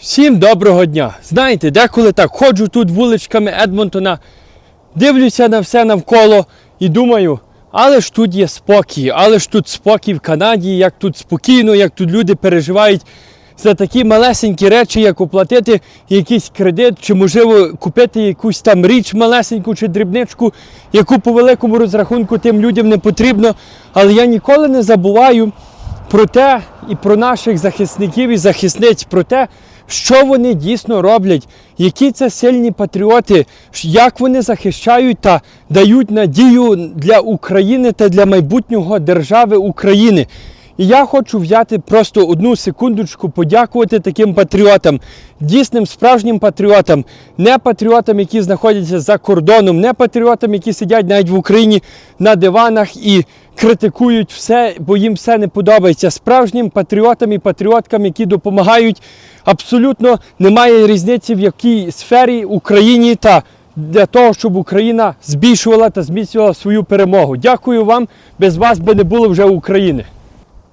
Всім доброго дня! Знаєте, деколи так ходжу тут вуличками Едмонтона, дивлюся на все навколо і думаю, але ж тут є спокій, але ж тут спокій в Канаді, як тут спокійно, як тут люди переживають за такі малесенькі речі, як оплатити якийсь кредит, чи можливо купити якусь там річ малесеньку чи дрібничку, яку по великому розрахунку тим людям не потрібно. Але я ніколи не забуваю про те і про наших захисників і захисниць, про те, що вони дійсно роблять, які це сильні патріоти, як вони захищають та дають надію для України та для майбутнього держави України. І я хочу взяти просто одну секундочку, подякувати таким патріотам, дійсним справжнім патріотам, не патріотам, які знаходяться за кордоном, не патріотам, які сидять навіть в Україні на диванах і критикують все, бо їм все не подобається. Справжнім патріотам і патріоткам, які допомагають, абсолютно немає різниці, в якій сфері Україні та для того, щоб Україна збільшувала та зміцнювала свою перемогу. Дякую вам. Без вас би не було вже України.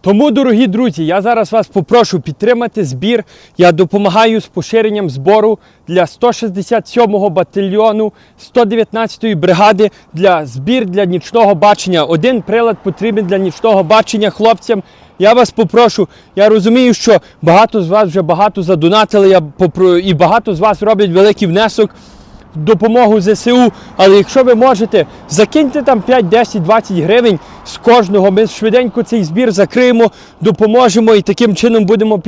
Тому, дорогі друзі, я зараз вас попрошу підтримати збір. Я допомагаю з поширенням збору для 167-го батальйону 119-ї бригади для збір для нічного бачення. Один прилад потрібен для нічного бачення хлопцям. Я вас попрошу. Я розумію, що багато з вас вже багато задонатили. Я попро... і багато з вас роблять великий внесок допомогу ЗСУ. Але якщо ви можете, закиньте там 5, 10, 20 гривень з кожного. Ми швиденько цей збір закриємо, допоможемо і таким чином будемо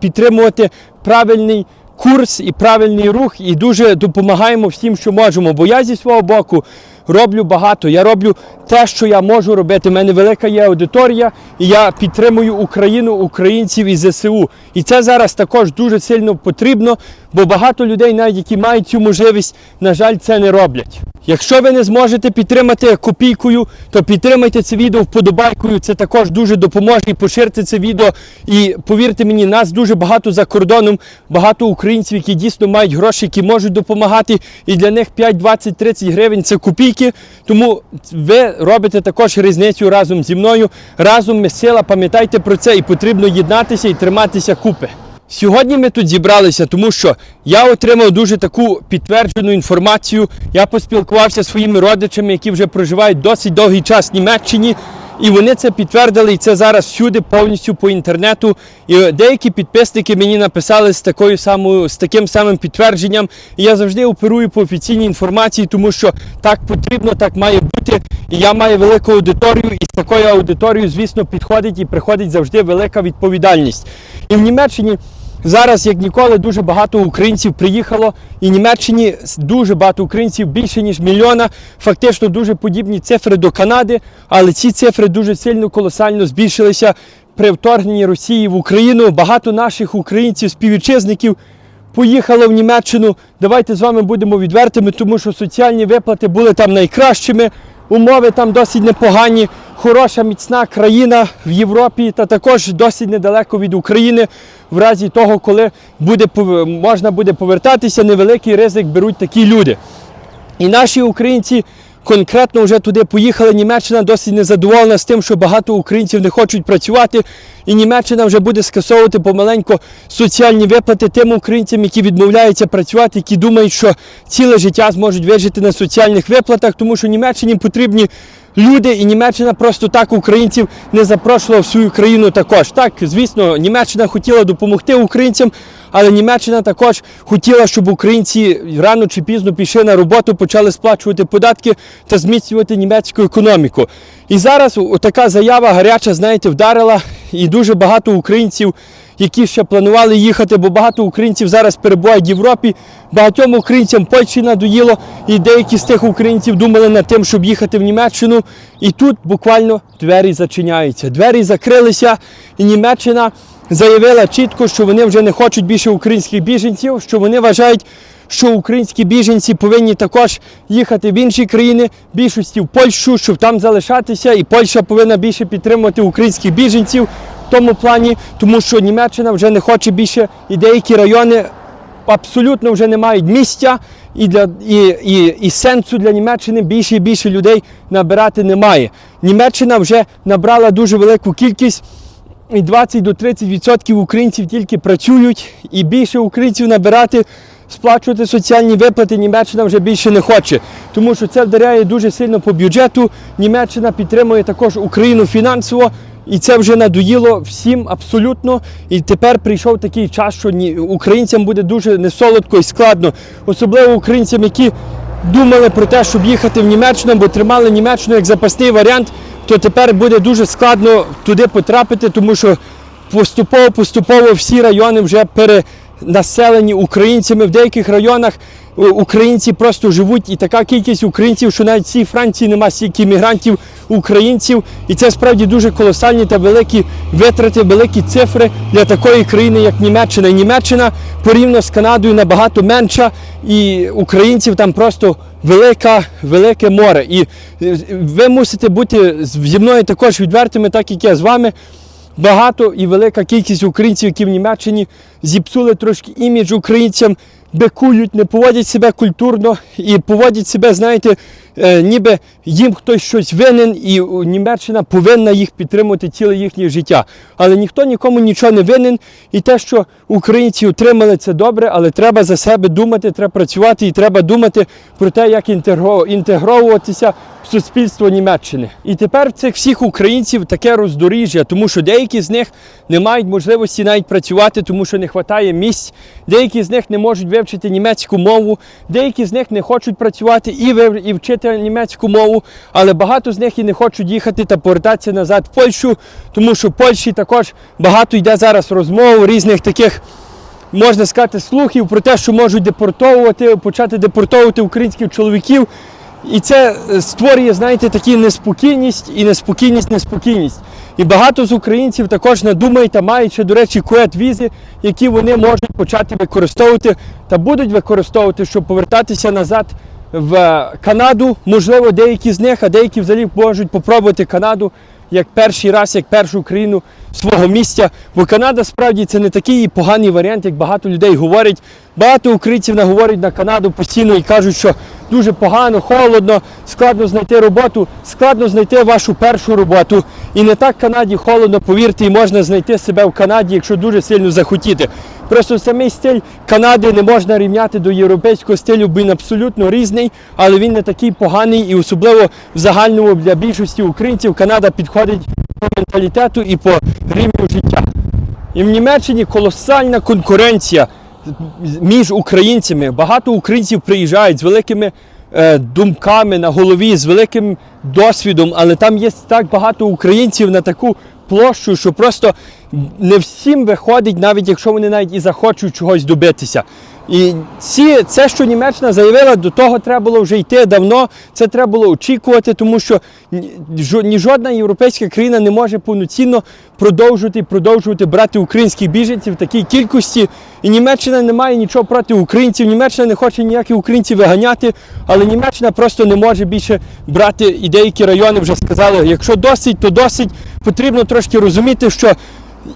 підтримувати правильний. Курс і правильний рух, і дуже допомагаємо всім, що можемо. Бо я зі свого боку роблю багато. Я роблю те, що я можу робити. У мене велика є аудиторія, і я підтримую Україну, українців і ЗСУ. І це зараз також дуже сильно потрібно, бо багато людей, навіть які мають цю можливість, на жаль, це не роблять. Якщо ви не зможете підтримати копійкою, то підтримайте це відео вподобайкою. Це також дуже допоможе і поширте це відео. І повірте мені, нас дуже багато за кордоном, багато українців, які дійсно мають гроші, які можуть допомагати. І для них 5, 20, 30 гривень це копійки. Тому ви робите також різницю разом зі мною. Разом ми сила, пам'ятайте про це, і потрібно єднатися і триматися купи. Сьогодні ми тут зібралися, тому що я отримав дуже таку підтверджену інформацію. Я поспілкувався зі своїми родичами, які вже проживають досить довгий час в Німеччині. І вони це підтвердили, і це зараз всюди повністю по інтернету. І деякі підписники мені написали з такою самою, з таким самим підтвердженням. І я завжди оперую по офіційній інформації, тому що так потрібно, так має бути. І я маю велику аудиторію, і з такою аудиторією, звісно, підходить і приходить завжди велика відповідальність. І в Німеччині Зараз, як ніколи, дуже багато українців приїхало, і Німеччині дуже багато українців, більше ніж мільйона. Фактично дуже подібні цифри до Канади, але ці цифри дуже сильно колосально збільшилися при вторгненні Росії в Україну. Багато наших українців, співвітчизників поїхало в Німеччину. Давайте з вами будемо відвертими, тому що соціальні виплати були там найкращими. Умови там досить непогані, хороша міцна країна в Європі та також досить недалеко від України. В разі того, коли буде, можна буде повертатися, невеликий ризик беруть такі люди. І наші українці конкретно вже туди поїхали. Німеччина досить незадоволена з тим, що багато українців не хочуть працювати. І Німеччина вже буде скасовувати помаленько соціальні виплати тим українцям, які відмовляються працювати, які думають, що ціле життя зможуть вижити на соціальних виплатах, тому що Німеччині потрібні люди, і Німеччина просто так українців не запрошувала в свою країну також. Так, звісно, Німеччина хотіла допомогти українцям, але Німеччина також хотіла, щоб українці рано чи пізно пішли на роботу, почали сплачувати податки та зміцнювати німецьку економіку. І зараз така заява гаряча, знаєте, вдарила, і дуже багато українців. Які ще планували їхати, бо багато українців зараз перебувають в Європі. Багатьом українцям Польщі надоїло, і деякі з тих українців думали над тим, щоб їхати в Німеччину. І тут буквально двері зачиняються. Двері закрилися, і Німеччина заявила чітко, що вони вже не хочуть більше українських біженців, що вони вважають, що українські біженці повинні також їхати в інші країни, більшості в Польщу, щоб там залишатися, і Польща повинна більше підтримувати українських біженців тому плані, тому що Німеччина вже не хоче більше, і деякі райони абсолютно вже не мають місця, і, для, і, і, і сенсу для Німеччини більше і більше людей набирати немає. Німеччина вже набрала дуже велику кількість і 20 до 30% українців тільки працюють, і більше українців набирати, сплачувати соціальні виплати Німеччина вже більше не хоче. Тому що це вдаряє дуже сильно по бюджету. Німеччина підтримує також Україну фінансово. І це вже надоїло всім абсолютно. І тепер прийшов такий час, що українцям буде дуже несолодко і складно, особливо українцям, які думали про те, щоб їхати в Німеччину, бо тримали Німеччину як запасний варіант, то тепер буде дуже складно туди потрапити, тому що поступово-поступово всі райони вже перенаселені українцями. В деяких районах е, українці просто живуть, і така кількість українців, що навіть в цій Франції нема стільки мігрантів українців. І це справді дуже колосальні та великі витрати, великі цифри для такої країни, як Німеччина. І Німеччина порівняно з Канадою набагато менша, і українців там просто велика, велике море. І е, ви мусите бути зі мною також відвертими, так як я з вами. Багато і велика кількість українців, які в Німеччині зіпсули трошки імідж українцям, бекують, не поводять себе культурно і поводять себе, знаєте, ніби їм хтось щось винен, і Німеччина повинна їх підтримувати ціле їхнє життя. Але ніхто нікому нічого не винен. І те, що українці отримали, це добре, але треба за себе думати, треба працювати і треба думати про те, як інтегровуватися в суспільство Німеччини. І тепер цих всіх українців таке роздоріжжя, тому що деякі з них не мають можливості навіть працювати, тому що не вистачає місць. Деякі з них не можуть вивчити німецьку мову, деякі з них не хочуть працювати і, вив- вчити німецьку мову, але багато з них і не хочуть їхати та повертатися назад в Польщу, тому що в Польщі також багато йде зараз розмов різних таких можна сказати, слухів про те, що можуть депортовувати, почати депортовувати українських чоловіків. І це е, створює, знаєте, такі неспокійність і неспокійність, неспокійність. І багато з українців також надумають та мають ще, до речі, кует візи, які вони можуть почати використовувати та будуть використовувати, щоб повертатися назад в Канаду. Можливо, деякі з них, а деякі взагалі можуть попробувати Канаду як перший раз, як першу країну свого місця. Бо Канада справді це не такий поганий варіант, як багато людей говорять. Багато українців наговорять на Канаду постійно і кажуть, що дуже погано, холодно, складно знайти роботу, складно знайти вашу першу роботу. І не так Канаді холодно, повірте, і можна знайти себе в Канаді, якщо дуже сильно захотіти. Просто самий стиль Канади не можна рівняти до європейського стилю, бо він абсолютно різний, але він не такий поганий і особливо в загальному для більшості українців Канада підходить по менталітету і по рівню життя. І в Німеччині колосальна конкуренція між українцями. Багато українців приїжджають з великими е, думками на голові, з великим досвідом, але там є так багато українців на таку площу, що просто не всім виходить, навіть якщо вони навіть і захочуть чогось добитися. І ці, це, що Німеччина заявила, до того треба було вже йти давно. Це треба було очікувати, тому що ні, жодна європейська країна не може повноцінно продовжувати продовжувати брати українських біженців в такій кількості. І Німеччина не має нічого проти українців. Німеччина не хоче ніяких українців виганяти, але Німеччина просто не може більше брати. І деякі райони вже сказали, якщо досить, то досить. Потрібно трошки розуміти, що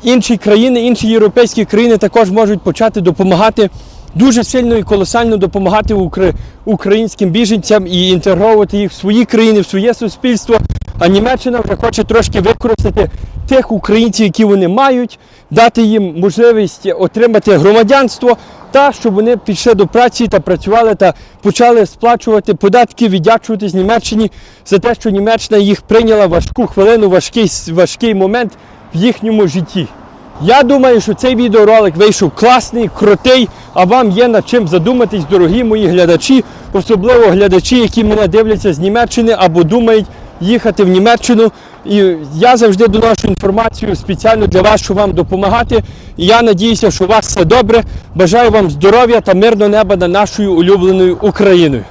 інші країни, інші європейські країни також можуть почати допомагати дуже сильно і колосально допомагати укр- українським біженцям і інтегровувати їх в свої країни, в своє суспільство. А Німеччина вже хоче трошки використати тих українців, які вони мають, дати їм можливість отримати громадянство та щоб вони пішли до праці та працювали та почали сплачувати податки, віддячуватись Німеччині за те, що Німеччина їх прийняла важку хвилину, важкий, важкий момент в їхньому житті. Я думаю, що цей відеоролик вийшов класний, крутий, а вам є над чим задуматись, дорогі мої глядачі, особливо глядачі, які мене дивляться з Німеччини або думають їхати в Німеччину. І я завжди доношу інформацію спеціально для вас, щоб вам допомагати. І я надіюся, що у вас все добре. Бажаю вам здоров'я та мирного неба над нашою улюбленою Україною.